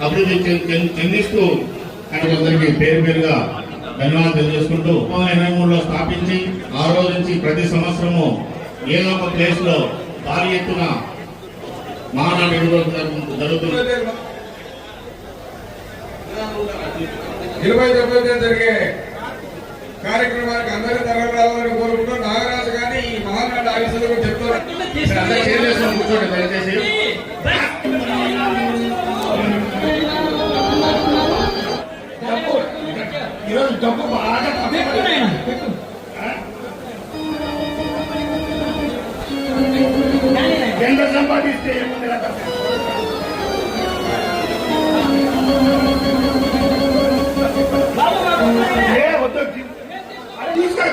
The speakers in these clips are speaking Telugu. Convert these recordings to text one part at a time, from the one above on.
అభివృద్ధి చెందిస్తూ అందరికీ పేరు పేరుగా ధన్యవాదాలు తెలియజేసుకుంటూ మూడులో స్థాపించి ఆ రోజు నుంచి ప్రతి సంవత్సరము ఏదో ఒక ప్లేస్లో భారీ ఎత్తున మహానాడు జరుగు- జరుగుతుంది. ఇరవై తొమ్మిది జరిగే కార్యక్రమానికి అందరూ తరలి రావాలని కోరుకుంటూ నాగరాజు గారిని ఈ మహానాడు ఆఫీసులకు చెప్తున్నారు. కూర్చోండి దయచేసి. డబ్బు బాగా ఎంత సంపాదిస్తే ఏముంది కదా ఏ వద్దు అది తీసుకో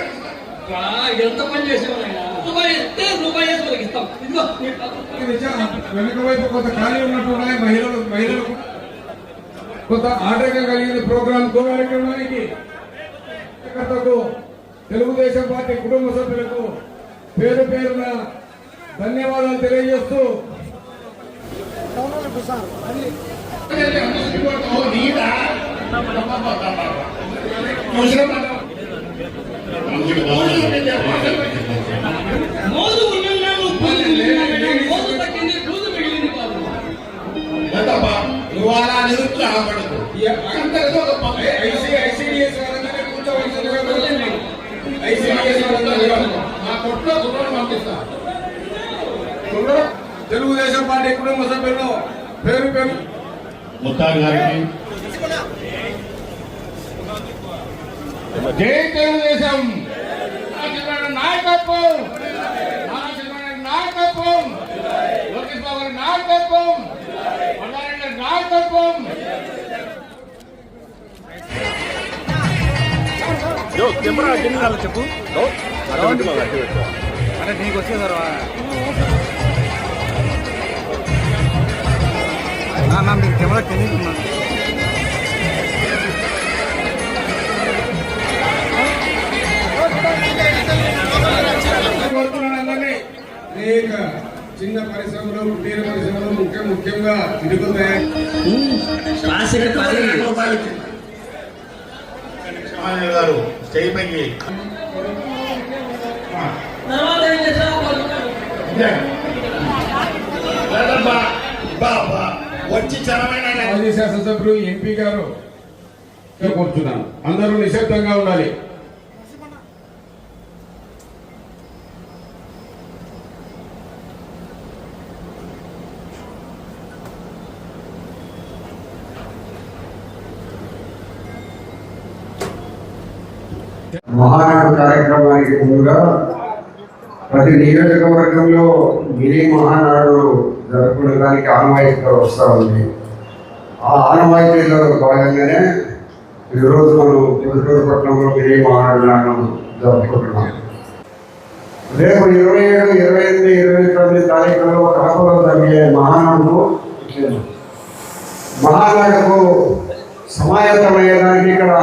ఆ, ఎంత పని చేసేవాళ్ళైనా రూపాయి ఇస్తే రూపాయి ఇస్తాం. ఇదిగో. వెనుక వైపు కొంత ఖాళీ ఉన్నట్టు ఉన్నాయి. మహిళలు మహిళలకు కొంత ఆటంకం కలిగిన ప్రోగ్రాం కార్యక్రమానికి కార్యకర్తలకు తెలుగుదేశం పార్టీ కుటుంబ సభ్యులకు పేరు పేరున ధన్యవాదాలు తెలియజేస్తూ ఓ, నీదా? ముసలి తెలుగుదేశం పార్టీ కుటుంబ సభ్యులు పేరు పేరు ముత్తారు గారికి. జై తెలుగుదేశం. నాయకుడి నాయకత్వం. నాయకత్వం. లోకేష్ బాబు గారి నాయకత్వం. కొండారెడ్డి గారి నాయకత్వం కోరుతున్నాను అందరినీ అనేక చిన్న పరిశ్రమలు కుటీర పరిశ్రమలు ముఖ్య ముఖ్యంగా తిరుగుతాయి గారు స్టేజ్ పైకి బా, వచ్చి చరమైన శాసనసభ్యులు ఎంపీ గారు కూర్చున్నాను. అందరూ నిశ్శబ్దంగా ఉండాలి. మహానాడు కార్యక్రమానికి ముందుగా ప్రతి నియోజకవర్గంలో మినీ మహానాడు జరుపుకోవడానికి ఆనవాయితీగా వస్తూ ఉంది. ఆ ఆనవాయితీలో భాగంగానే ఈరోజు మనం పుదుటూరు పట్టణంలో మినీ మహానాడు జరుపుకుంటున్నాం. రేపు ఇరవై ఏడు ఇరవై ఎనిమిది ఇరవై తొమ్మిది తారీఖుల్లో కడపలో జరిగే మహానాడు మహానాడుకు సమాయత్తమయ్యేదానికి ఇక్కడ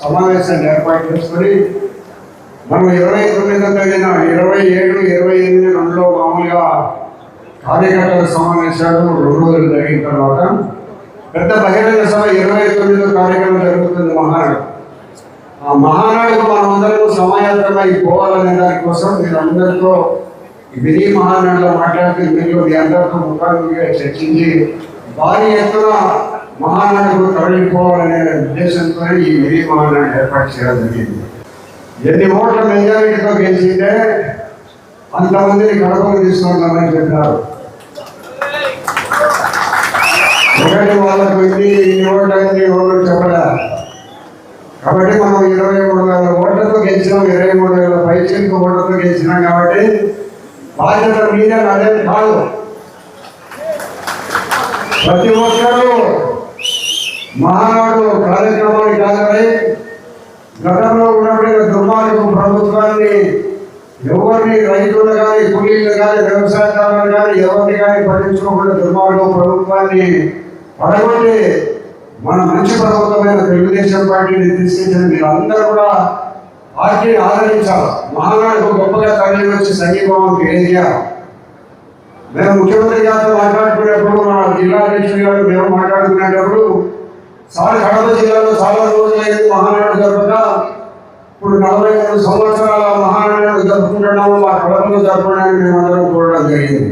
సమావేశాన్ని ఏర్పాటు చేసుకొని మనం ఇరవై తొమ్మిదో తేదీన ఇరవై ఏడు ఇరవై ఎనిమిది రెండులో మామూలుగా కార్యకర్తల సమావేశాలు రెండు రోజులు జరిగిన తర్వాత పెద్ద బహిరంగ సభ ఇరవై తొమ్మిదో కార్యక్రమం జరుగుతుంది మహానాడు ఆ మహానాడుకు మనమందరం అందరం పోవాలనే దానికోసం మీరందరితో అందరితో మహానాడులో మాట్లాడుతూ మీరు మీ అందరితో ముఖాముఖిగా చర్చించి భారీ ఎత్తున మహానాడుకు తరలిపోవాలనే ఉద్దేశంతో ఈ మినీ మహానాడు ఏర్పాటు చేయడం జరిగింది. ఎన్ని ఓట్ల మెజారిటీతో గెలిచింటే అంతమందిని కడపలు తీసుకుంటామని చెప్పారు. ఒకటి వాళ్ళకు ఇది ఇన్ని ఓట్లు ఓట్లు చెప్పలే. కాబట్టి మనం ఇరవై మూడు వేల ఓట్లతో గెలిచినాం ఇరవై మూడు వేల పైచిలకు ఓట్లతో గెలిచినాం కాబట్టి బాధ్యత మీద అదే కాదు. ప్రతి ఒక్కరూ మహానాడు కార్యక్రమానికి కాదని గతంలో ఉన్నప్పుడు దుర్మార్గం ప్రభుత్వాన్ని ఎవరిని రైతులు కానీ కూలీలు కానీ వ్యవసాయదారులు కానీ ఎవరిని కానీ పట్టించుకోకుండా దుర్మార్గం ప్రభుత్వాన్ని పడగొట్టి మన మంచి ప్రభుత్వమైన తెలుగుదేశం పార్టీని తీసుకొచ్చిన అందరూ కూడా పార్టీని ఆదరించాలి. మహానాడుకు గొప్పగా తరలి వచ్చి సంఘీభావం తెలియజేయాలి. మేము ముఖ్యమంత్రి గారితో మాట్లాడుకునేప్పుడు మా జిల్లా అధ్యక్షుడు గారు మేము మాట్లాడుకునేటప్పుడు సార్ కడప జిల్లాలో చాలా రోజులైంది మహానాడు జరపక ఇప్పుడు నలభై మూడు సంవత్సరాల మహానాడు జరుపుకుంటున్నాము. మా కడపలో జరపడానికి మేమందరం చూడడం జరిగింది.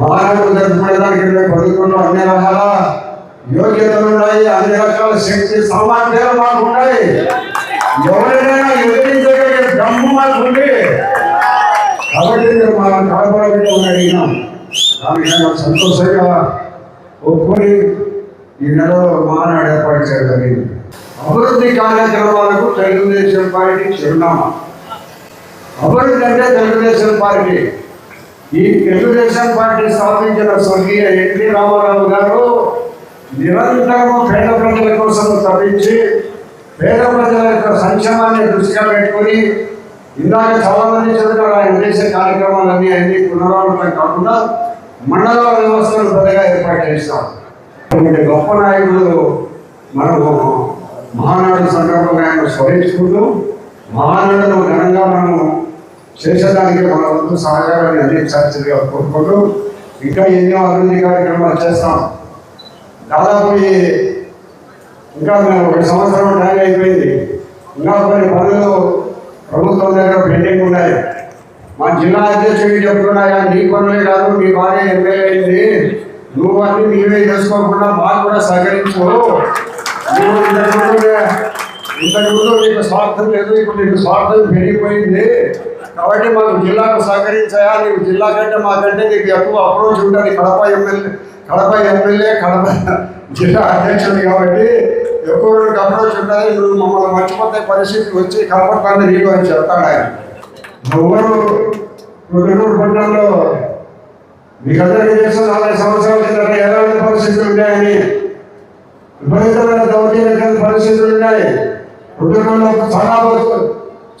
మహానాడు జరుపుకోవడానికి ఇరవై పదకొండు అన్ని రకాల యోగ్యతలు ఉన్నాయి. అన్ని రకాల శక్తి సామర్థ్యాలు మాకు ఉన్నాయి. ఎవరైనా ఎదిరించగలిగే దమ్ము మాకు ఉంది. కాబట్టి మా కడపలో అడిగినాం. దానికి సంతోషంగా ఒప్పుకొని ఈ నెలలో మహానాడు ఏర్పాటు చేయడం జరిగింది. అభివృద్ధి కార్యక్రమాలకు తెలుగుదేశం పార్టీ చిరునామా. అభివృద్ధి అంటే తెలుగుదేశం పార్టీ. ఈ తెలుగుదేశం పార్టీ స్థాపించిన స్వర్గీయ ఎన్టీ రామారావు గారు నిరంతరము పేద ప్రజల కోసం తప్పించి పేద ప్రజల యొక్క సంక్షేమాన్ని దృష్టిగా పెట్టుకొని ఇందాక చాలా మంది చదివారు ఆయన చేసే కార్యక్రమాలన్నీ అన్ని పునరావృతం కాకుండా మండల వ్యవస్థను పెద్దగా ఏర్పాటు చేస్తాం ఇటువంటి గొప్ప నాయకులు మనము మహానాడు సందర్భంగా ఆయన స్మరించుకుంటూ మహానాడును ఘనంగా మనము చేసేదానికి మన వంతు సహకారాన్ని అందించాల్సిందిగా కోరుకుంటూ ఇంకా ఎన్నో అభివృద్ధి కార్యక్రమాలు చేస్తాం. దాదాపు ఇంకా మేము ఒక సంవత్సరం టైం అయిపోయింది. ఇంకా కొన్ని పనులు ప్రభుత్వం దగ్గర పెండింగ్ ఉన్నాయి. మా జిల్లా అధ్యక్షుడికి చెప్తున్నాయా నీ పనులే కాదు మీ భార్య ఎమ్మెల్యే అయింది. నువ్వు అన్ని నీవే చేసుకోకుండా మాకు కూడా సహకరించు నువ్వు ఇంతకుముందు ఇంతకుముందు నీకు స్వార్థం లేదు ఇప్పుడు నీకు స్వార్థం పెరిగిపోయింది. కాబట్టి మాకు జిల్లాకు సహకరించాయా? నీకు జిల్లా కంటే మాకంటే నీకు ఎక్కువ అప్రోచ్ ఉంటుంది. కడప ఎమ్మెల్యే కడప ఎమ్మెల్యే కడప జిల్లా అధ్యక్షుడు కాబట్టి ఎక్కువ రోజులకు అప్రోచ్ ఉంటుంది. నువ్వు మమ్మల్ని మర్చిపోతే పరిస్థితి వచ్చి కనపడతాను నీకు అని చెప్తాడు ఆయన. ఎవరు రుద్రూరు పట్టణంలో మీకు అందరికీ తెలుసు నలభై సంవత్సరాల కిందట ఎలాంటి పరిస్థితులు ఉన్నాయని. విపరీతమైన దౌర్జన్యమైన పరిస్థితులు ఉన్నాయి. కుటుంబంలో చాలా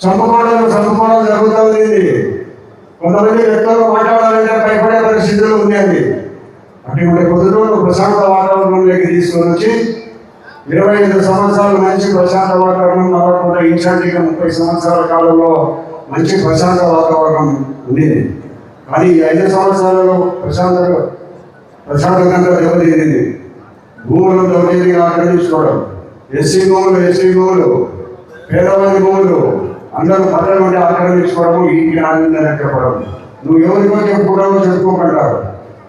చంపుకోవడం చంపుకోవడం జరుగుతూ ఉంది. కొంతమంది వ్యక్తులు మాట్లాడాలంటే భయపడే పరిస్థితులు ఉన్నాయి. అటువంటి పొద్దుటూరు ప్రశాంత వాతావరణంలోకి తీసుకొని వచ్చి ఇరవై ఐదు సంవత్సరాలు మంచి ప్రశాంత వాతావరణం నలభై ఇన్షాంటిగా ముప్పై సంవత్సరాల కాలంలో మంచి ప్రశాంత వాతావరణం ఉండేది కానీ ఐదు సంవత్సరాలలో ప్రశాంత ప్రశాంతంగా దెబ్బతింది భూములు దౌర్జన్యంగా ఆక్రమించుకోవడం ఎస్సీ భూములు ఎస్సీ భూములు పేదవారి భూములు అందరూ పట్టణ నుండి ఆక్రమించుకోవడం ఇంటికి చెప్పడం నువ్వు ఎవరికో చెప్పుకోవడం చెప్పుకోమంటారు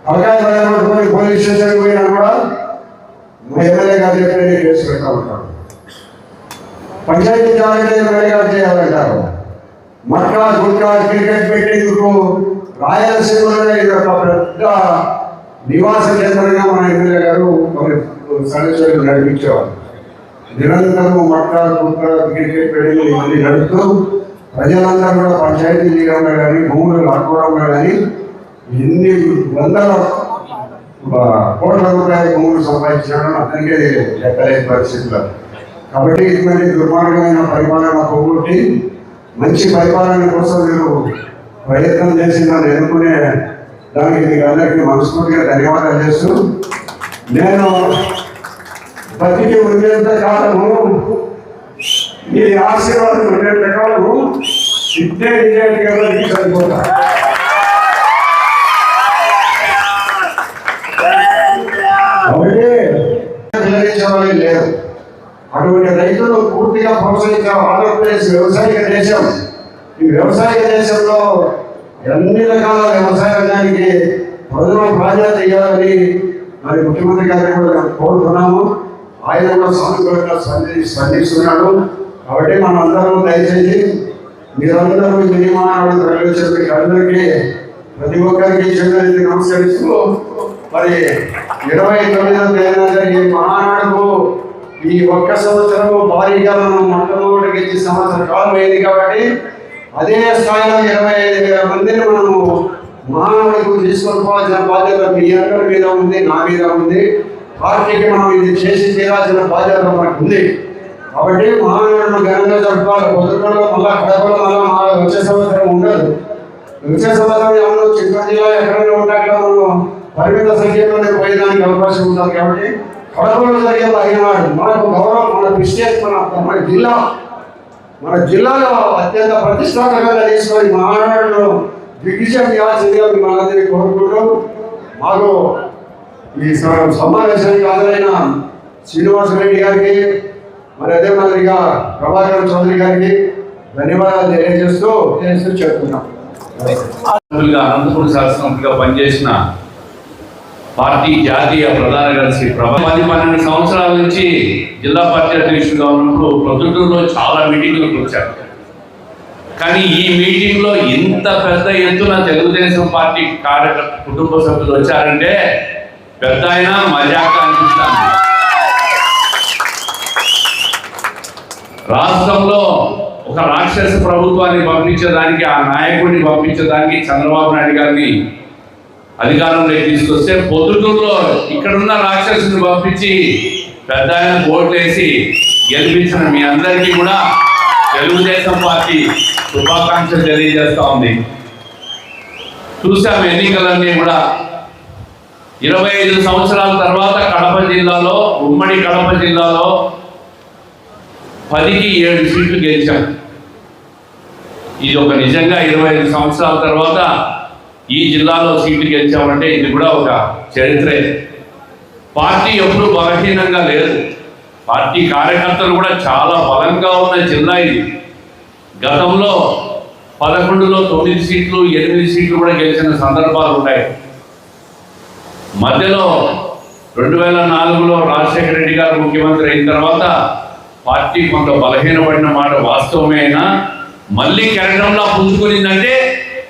అలాగే భయపడుకొని పోలీస్ స్టేషన్ పోయినా కూడా నువ్వు ఎమ్మెల్యే గారు చెప్పిన కేసు పెడతా ఉంటారు పంచాయతీ జాగ్రత్త ఎమ్మెల్యే గారు చేయాలంటారు. మట్కా గుట్కా క్రికెట్ పెట్టేందుకు రాయలసీమలో ఇది ఒక పెద్ద నివాస కేంద్రంగా మన ఎమ్మెల్యే గారు సదస్సులు నడిపించేవారు. నిరంతరం మట్కా క్రికెట్ పెట్టింది ఇవన్నీ నడుపుతూ ప్రజలందరూ కూడా పంచాయతీ చేయడంలో కానీ భూములు లాక్కోవడంలో కానీ ఎన్ని వందల కోట్ల రూపాయల భూములు సంపాదించడం అతనికే లెక్కలేని పరిస్థితుల్లో కాబట్టి ఇటువంటి దుర్మార్గమైన పరిపాలన పోగొట్టి మంచి పరిపాలన కోసం మీరు ప్రయత్నం చేసి నన్ను ఎదుర్కొనే దానికి మీకు అందరికీ మనస్ఫూర్తిగా ధన్యవాదాలు చేస్తూ నేను బతికి ఉండేంత కాలము మీ ఆశీర్వాదం ఉండేంత కాలము ఇట్టే నిజాయితీగా బతికి చనిపోతా కాబట్టి చెల్లించేవాళ్ళు లేరు అటువంటి రైతులు పూర్తిగా ప్రోత్సహించాం ఆంధ్రప్రదేశ్ వ్యవసాయ దేశం ఈ వ్యవసాయ దేశంలో అన్ని రకాల వ్యవసాయ రంగానికి ప్రజలు ప్రాధాన్యత ఇవ్వాలని మరి ముఖ్యమంత్రి గారిని కూడా మేము కోరుతున్నాము. ఆయన కూడా సానుకూలంగా స్పంది స్పందిస్తున్నాడు కాబట్టి మనందరం దయచేసి మీరందరూ ఈ నిర్మాణాలు మీకు అందరికీ ప్రతి ఒక్కరికి చెందిన నమస్కరిస్తూ మరి ఇరవై తొమ్మిదవ తేదీన జరిగే మహానాడుకు ఈ ఒక్క సంవత్సరము భారీగా మనం మొట్టమొదటికి గెలిచి సంవత్సరం కాలం అయింది కాబట్టి అదే స్థాయిలో ఇరవై ఐదు వేల మందిని మనము మానవులకు తీసుకొని బాధ్యత మీ అందరి మీద ఉంది నా మీద ఉంది. పార్టీకి మనం ఇది చేసి తీరాల్సిన బాధ్యత మనకు ఉంది. కాబట్టి మానవులను ఘనంగా జరపాలి. పొద్దుటలో మళ్ళా కడపలో మళ్ళా మా వచ్చే సంవత్సరం ఉండదు. వచ్చే సంవత్సరం ఏమన్నా చిత్తూరు జిల్లా ఎక్కడైనా ఉంటాక మనం పరిమిత సంఖ్యలోనే పోయేదానికి అవకాశం ఉంటుంది కాబట్టి కడపలో జరిగే అయినాడు మనకు గౌరవం మన డిస్ట్రిక్ట్ మన మన జిల్లా. మన జిల్లాలో అత్యంత ప్రతిష్టాత్మకంగా తీసుకొని మహానాడులో దిగ్విజయం చేయాల్సిందిగా మనందరినీ కోరుకుంటూ మాకు ఈ సమావేశానికి హాజరైన శ్రీనివాస రెడ్డి గారికి మరి అదే మాదిరిగా ప్రభాకర్ చౌదరి గారికి ధన్యవాదాలు తెలియజేస్తూ తెలియజేస్తూ చెప్తున్నాం. అనంతపురం శాసనసభ్యులుగా పనిచేసిన పార్టీ జాతీయ ప్రధాన కార్యదర్శి ప్రభా పది పన్నెండు సంవత్సరాల నుంచి జిల్లా పార్టీ అధ్యక్షుడుగా ఉన్నప్పుడు ప్రొద్దుటూరులో చాలా మీటింగ్లకు వచ్చారు. కానీ ఈ మీటింగ్లో ఇంత పెద్ద ఎత్తున తెలుగుదేశం పార్టీ కార్యకర్త కుటుంబ సభ్యులు వచ్చారంటే పెద్ద అయినా మజాక అనిపిస్తాను. రాష్ట్రంలో ఒక రాక్షస ప్రభుత్వాన్ని పంపించడానికి ఆ నాయకుడిని పంపించడానికి చంద్రబాబు నాయుడు గారిని అధికారంలోకి తీసుకొస్తే పొద్దుటూరులో ఇక్కడున్న రాక్షసుని పంపించి పెద్ద ఆయన ఓట్లేసి గెలిపించిన మీ అందరికీ కూడా తెలుగుదేశం పార్టీ శుభాకాంక్షలు తెలియజేస్తా ఉంది. చూసాం ఎన్నికలన్నీ కూడా. ఇరవై ఐదు సంవత్సరాల తర్వాత కడప జిల్లాలో ఉమ్మడి కడప జిల్లాలో పదికి ఏడు సీట్లు గెలిచాం. ఇది ఒక నిజంగా ఇరవై ఐదు సంవత్సరాల తర్వాత ఈ జిల్లాలో సీట్లు గెలిచామంటే ఇది కూడా ఒక చరిత్రే. పార్టీ ఎప్పుడు బలహీనంగా లేదు. పార్టీ కార్యకర్తలు కూడా చాలా బలంగా ఉన్న జిల్లా ఇది. గతంలో పదకొండులో తొమ్మిది సీట్లు ఎనిమిది సీట్లు కూడా గెలిచిన సందర్భాలు ఉన్నాయి. మధ్యలో రెండు వేల నాలుగులో రాజశేఖర రెడ్డి గారు ముఖ్యమంత్రి అయిన తర్వాత పార్టీ కొంత బలహీనపడిన మాట వాస్తవమే అయినా మళ్ళీ కెరటంలా పుంజుకునిందంటే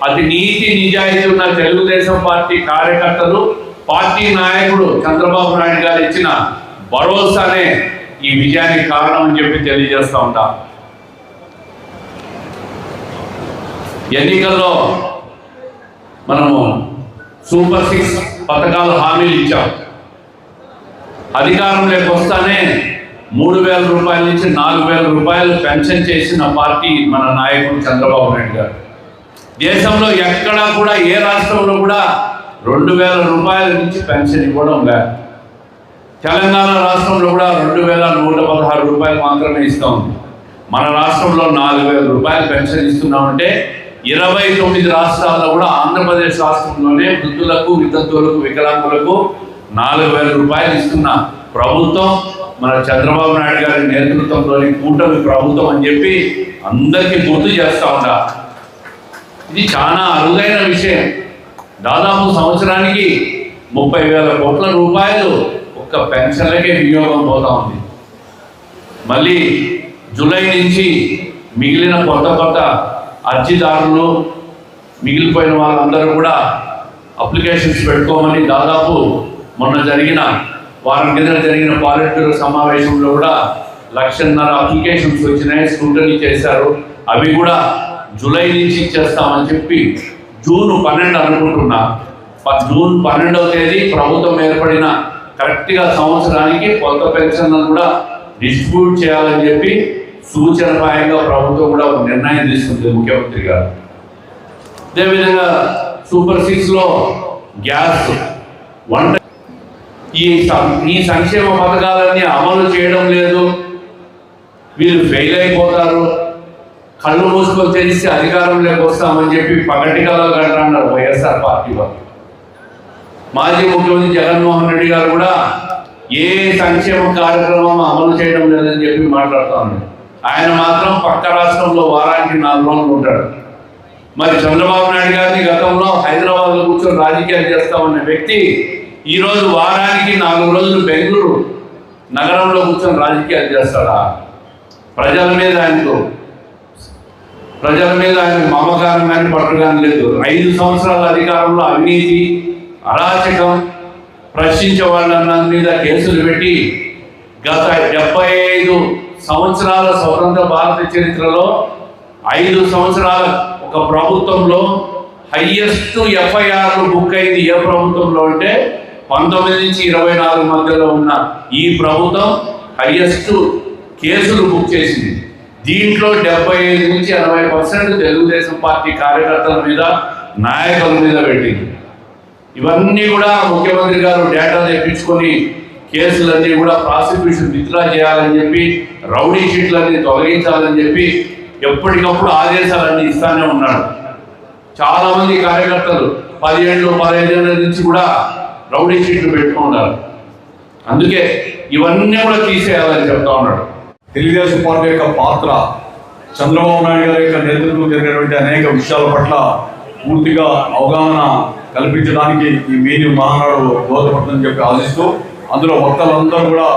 అది నీతి నిజాయితీ ఉన్న తెలుగుదేశం పార్టీ కార్యకర్తలు పార్టీ నాయకుడు చంద్రబాబు నాయుడు గారు ఇచ్చిన భరోసానే ఈ విజయానికి కారణం అని చెప్పి తెలియజేస్తూ ఉంటా. ఎన్నికల్లో మనము సూపర్ సిక్స్ పథకాలు హామీలు ఇచ్చాం. అధికారంలోకి వస్తానే మూడు వేల రూపాయల నుంచి నాలుగు వేల రూపాయలు పెన్షన్ చేసిన పార్టీ మన నాయకుడు చంద్రబాబు నాయుడు గారు. దేశంలో ఎక్కడా కూడా ఏ రాష్ట్రంలో కూడా రెండు వేల రూపాయల నుంచి పెన్షన్ ఇవ్వడం లేదు. తెలంగాణ రాష్ట్రంలో కూడా రెండు వేల నూట పదహారు రూపాయలు మాత్రమే ఇస్తూ. ఉంది మన రాష్ట్రంలో నాలుగు వేల రూపాయలు పెన్షన్ ఇస్తున్నామంటే ఇరవై తొమ్మిది రాష్ట్రాల్లో కూడా ఆంధ్రప్రదేశ్ రాష్ట్రంలోనే వృద్ధులకు వితంతువులకు వికలాంగులకు నాలుగు వేల రూపాయలు ఇస్తున్న ప్రభుత్వం. మన చంద్రబాబు నాయుడు గారి నేతృత్వంలోని కూటమి ప్రభుత్వం అని చెప్పి అందరికీ గుర్తు చేస్తూ ఉంటా ఇది చాలా అరుదైన విషయం. దాదాపు సంవత్సరానికి ముప్పై వేల కోట్ల రూపాయలు ఒక్క పెన్షన్లకే వినియోగం పోతా ఉంది. మళ్ళీ జూలై నుంచి మిగిలిన కొత్త కొత్త అర్జీదారులు మిగిలిపోయిన వాళ్ళందరూ కూడా అప్లికేషన్స్ పెట్టుకోమని దాదాపు మొన్న జరిగిన వారం కింద జరిగిన పాలిట్ సమావేశంలో కూడా లక్షన్నర అప్లికేషన్స్ వచ్చినాయి స్క్రూటనీ చేశారు. అవి కూడా జూలై నుంచి ఇచ్చేస్తామని చెప్పి జూన్ పన్నెండు అనుకుంటున్నా. జూన్ పన్నెండవ తేదీ ప్రభుత్వం ఏర్పడిన కరెక్ట్గా సంవత్సరానికి కొత్త పెన్షన్లను కూడా డిస్ట్రిబ్యూట్ చేయాలని చెప్పి సూచనపాయంగా ప్రభుత్వం కూడా ఒక నిర్ణయం తీసుకుంది ముఖ్యమంత్రి గారు. అదేవిధంగా సూపర్ సిక్స్లో గ్యాస్ వంట ఈ సం- ఈ సంక్షేమ పథకాలన్నీ అమలు చేయడం లేదు. వీళ్ళు ఫెయిల్ అయిపోతారు. కళ్ళు మూసుకొని తెలిసి అధికారంలోకి వస్తామని చెప్పి పగటిగా కళలు వైఎస్ఆర్ పార్టీ వాళ్ళు. మాజీ ముఖ్యమంత్రి జగన్మోహన్ రెడ్డి గారు కూడా ఏ సంక్షేమ కార్యక్రమం అమలు చేయడం లేదని చెప్పి మాట్లాడుతూ ఉన్నారు. ఆయన మాత్రం పక్క రాష్ట్రంలో వారానికి నాలుగు రోజులు ఉంటాడు. మరి చంద్రబాబు నాయుడు గారిని గతంలో హైదరాబాద్లో కూర్చొని రాజకీయాలు చేస్తా ఉన్న వ్యక్తి ఈరోజు వారానికి నాలుగు రోజులు బెంగళూరు నగరంలో కూర్చొని రాజకీయాలు చేస్తాడా? ప్రజల మీద ఆయనకు ప్రజల మీద ఆయన మమకారం కానీ పట్టు కానీ లేదు. ఐదు సంవత్సరాల అధికారంలో అవినీతి అరాచకం ప్రశ్నించే వాళ్ళన్న మీద కేసులు పెట్టి గత డెబ్బై ఐదు సంవత్సరాల స్వతంత్ర భారత చరిత్రలో ఐదు సంవత్సరాల ఒక ప్రభుత్వంలో హయ్యెస్ట్ ఎఫ్ఐఆర్లు బుక్ అయింది ఏ ప్రభుత్వంలో అంటే పంతొమ్మిది నుంచి ఇరవై నాలుగు మధ్యలో ఉన్న ఈ ప్రభుత్వం హయ్యెస్ట్ కేసులు బుక్ చేసింది. దీంట్లో డెబ్బై ఐదు నుంచి ఎనభై పర్సెంట్ తెలుగుదేశం పార్టీ కార్యకర్తల మీద నాయకుల మీద పెట్టింది. ఇవన్నీ కూడా ముఖ్యమంత్రి గారు డేటా తెప్పించుకొని కేసులన్నీ కూడా ప్రాసిక్యూషన్ విత్డ్రా చేయాలని చెప్పి రౌడీ షీట్లన్నీ తొలగించాలని చెప్పి ఎప్పటికప్పుడు ఆదేశాలన్నీ ఇస్తానే ఉన్నాడు. చాలామంది కార్యకర్తలు పదిహేళ్ళు పదిహేను నుంచి కూడా రౌడీ షీట్లు పెట్టుకున్నారు అందుకే ఇవన్నీ కూడా తీసేయాలని చెప్తా ఉన్నాడు. తెలుగుదేశం పార్టీ యొక్క పాత్ర చంద్రబాబు నాయుడు గారి యొక్క నేతృత్వం జరిగినటువంటి అనేక విషయాల పట్ల పూర్తిగా అవగాహన కల్పించడానికి ఈ మీని మహానాడు దోహదపడుతుందని చెప్పి ఆశిస్తూ అందులో వక్తలందరూ కూడా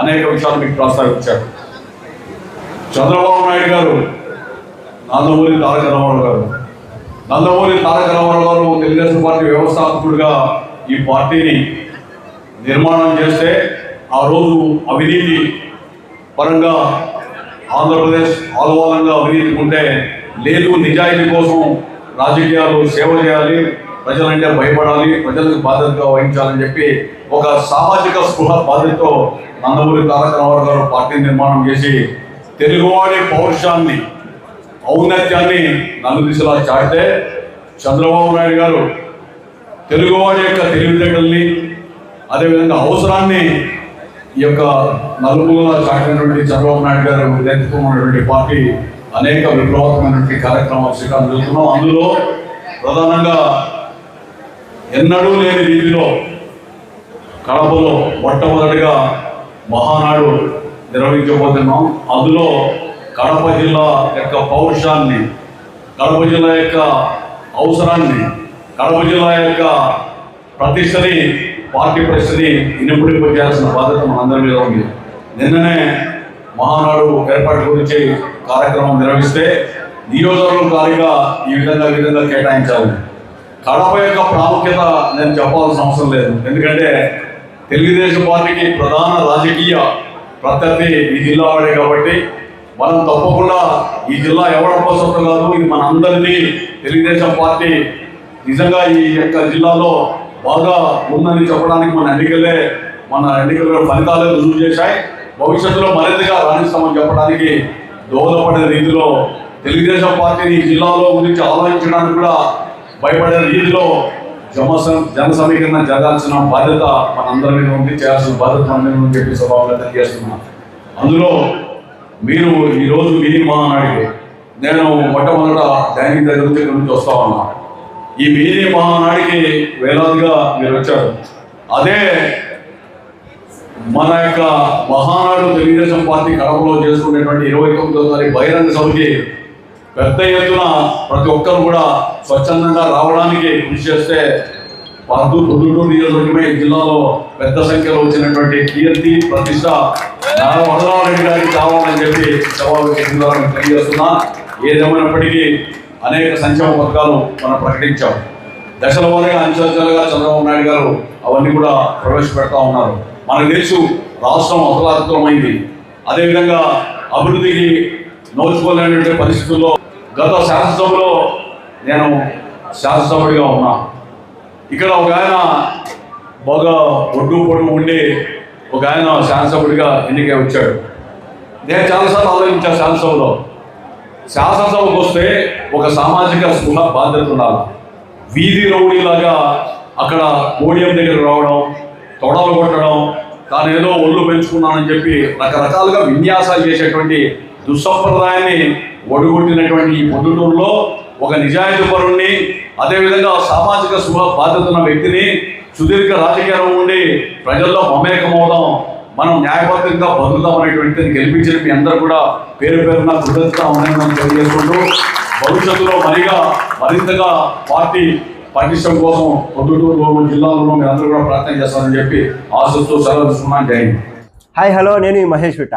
అనేక విషయాలు మీకు ప్రస్తావించారు. చంద్రబాబు నాయుడు గారు నందమూరి తారక రామారావు గారు. నందమూరి తారక రామారావు గారు తెలుగుదేశం పార్టీ వ్యవస్థాపకుడిగా ఈ పార్టీని నిర్మాణం చేస్తే ఆ రోజు అవినీతి పరంగా ఆంధ్రప్రదేశ్ ఆలవాలంగా అవినీతి ఉంటే లేదు నిజాయితీ కోసం రాజకీయాలు సేవ చేయాలి ప్రజలంటే భయపడాలి ప్రజలకు బాధ్యతగా వహించాలని చెప్పి ఒక సామాజిక స్పృహ బాధ్యతతో నందమూరి తారక రామారావు గారు పార్టీ నిర్మాణం చేసి తెలుగువాడి పౌరుషాన్ని ఔన్నత్యాన్ని నలుగు దిశలా చాటితే చంద్రబాబు నాయుడు గారు తెలుగువాడి యొక్క తెలివితేటల్ని అదేవిధంగా అవసరాన్ని ఈ యొక్క నలుగురులా చాటినటువంటి చంద్రబాబు నాయుడు గారు నేతృత్వం పార్టీ అనేక విప్లవాత్మకమైనటువంటి కార్యక్రమాలు శ్రీకారం చుడుతున్నాం. అందులో ప్రధానంగా ఎన్నడూ లేని రీతిలో కడపలో మొట్టమొదటిగా మహానాడు నిర్వహించబోతున్నాం. అందులో కడప జిల్లా యొక్క పౌరుషాన్ని కడప జిల్లా యొక్క అవసరాన్ని కడప జిల్లా యొక్క ప్రతిష్టని పార్టీ పరిస్థితిని ఇనుపడింపజేయాల్సిన బాధ్యత మనందరి మీద ఉంది. నిన్ననే మహానాడు ఏర్పాటు గురించి కార్యక్రమం నిర్వహిస్తే నియోజకవర్గం కారిగా ఈ విధంగా ఈ విధంగా కేటాయించాలి కడప యొక్క ప్రాముఖ్యత నేను చెప్పాల్సిన అవసరం లేదు. ఎందుకంటే తెలుగుదేశం పార్టీకి ప్రధాన రాజకీయ ప్రత్యర్థి ఈ జిల్లా వాడే కాబట్టి మనం తప్పకుండా ఈ జిల్లా ఎవరి కోసం కాదు ఇది మన అందరినీ తెలుగుదేశం పార్టీ నిజంగా ఈ యొక్క జిల్లాలో బాగా ఉందని చెప్పడానికి మన ఎన్నికలే మన ఎన్నికల ఫలితాలే రుజువు చేశాయి. భవిష్యత్తులో మరింతగా రాణిస్తామని చెప్పడానికి దోహదపడే రీతిలో తెలుగుదేశం పార్టీని ఈ జిల్లాలో గురించి ఆలోచించడానికి కూడా భయపడే రీతిలో జమ జన సమీకరణ జరగాల్సిన బాధ్యత మనందరి మీద ఉంది చేయాల్సిన బాధ్యత మన మీద ఉంది చెప్పి సభలో తెలియజేస్తున్నాను అందులో మీరు ఈరోజు మినీ మహానాడికి నేను మొట్టమొదట డైనింగ్ దగ్గర నుంచి నుంచి వస్తా ఉన్నా. ఈ మినీ మహానాడికి వేలాదిగా మీరు వచ్చారు. అదే మన యొక్క మహానాడు తెలుగుదేశం పార్టీ కడపలో చేసుకునేటువంటి ఇరవై తొమ్మిదో తారీఖు బహిరంగ సభకి పెద్ద ఎత్తున ప్రతి ఒక్కరు కూడా స్వచ్ఛందంగా రావడానికి కృషి చేస్తే పద్దు పొద్దుటూరు నియోజకవర్గమే జిల్లాలో పెద్ద సంఖ్యలో వచ్చినటువంటి కీర్తి ప్రతిష్ట నారా గారికి కావాలని చెప్పి సభకు తెలియజేస్తున్నా. ఏదేమైనప్పటికీ అనేక సంక్షేమ పథకాలు మనం ప్రకటించాం. దశల వారీగా అంచెలుగా చంద్రబాబు నాయుడు గారు అవన్నీ కూడా ప్రవేశపెడతా ఉన్నారు. మనకు తెలుసు రాష్ట్రం అతలాకుతలమైంది అదేవిధంగా అభివృద్ధికి నోచుకోలేనటువంటి పరిస్థితుల్లో గత శాసనసభలో నేను శాసనసభ్యుడిగా ఉన్నా. ఇక్కడ ఒక ఆయన బాగా ఒడ్డు పొడుగు ఉండి ఒక ఆయన శాసనసభ్యుడిగా ఎన్నికై వచ్చాడు. నేను చాలాసార్లు ఆలోచించాను శాసనసభలో. శాసనసభకు వస్తే ఒక సామాజిక స్పృహ బాధ్యత ఉండాలి. వీధి రౌడీలాగా అక్కడ పోడియం దగ్గర రావడం తొడలు కొట్టడం తాను ఏదో ఒళ్ళు పెంచుకున్నానని చెప్పి రకరకాలుగా విన్యాసాలు చేసేటువంటి దుస్సంప్రదాయాన్ని ఒడుగుట్టినటువంటి ఈ పొద్దుటూరులో ఒక నిజాయితీపరుణ్ణి అదేవిధంగా సామాజిక శుభ బాధ్యత ఉన్న వ్యక్తిని సుదీర్ఘ రాజకీయం ఉండి ప్రజల్లో మమేకమవుదాం మనం న్యాయబద్ధంగా బతుకుదాం అనేటువంటిది గెలిపించిన మీ అందరూ కూడా పేరు పేరున కృతజ్ఞత ఉందని మనం తెలియజేసుకుంటూ భవిష్యత్తులో మరిగా మరింతగా పార్టీ పటిష్టం కోసం పొద్దుటూరు జిల్లాలో మీరు అందరూ కూడా ప్రార్థన చేస్తారని చెప్పి ఆశిస్తూ సెలవు తీసుకున్నాను. జై హాయ్ హలో నేను మీ మహేష్ విట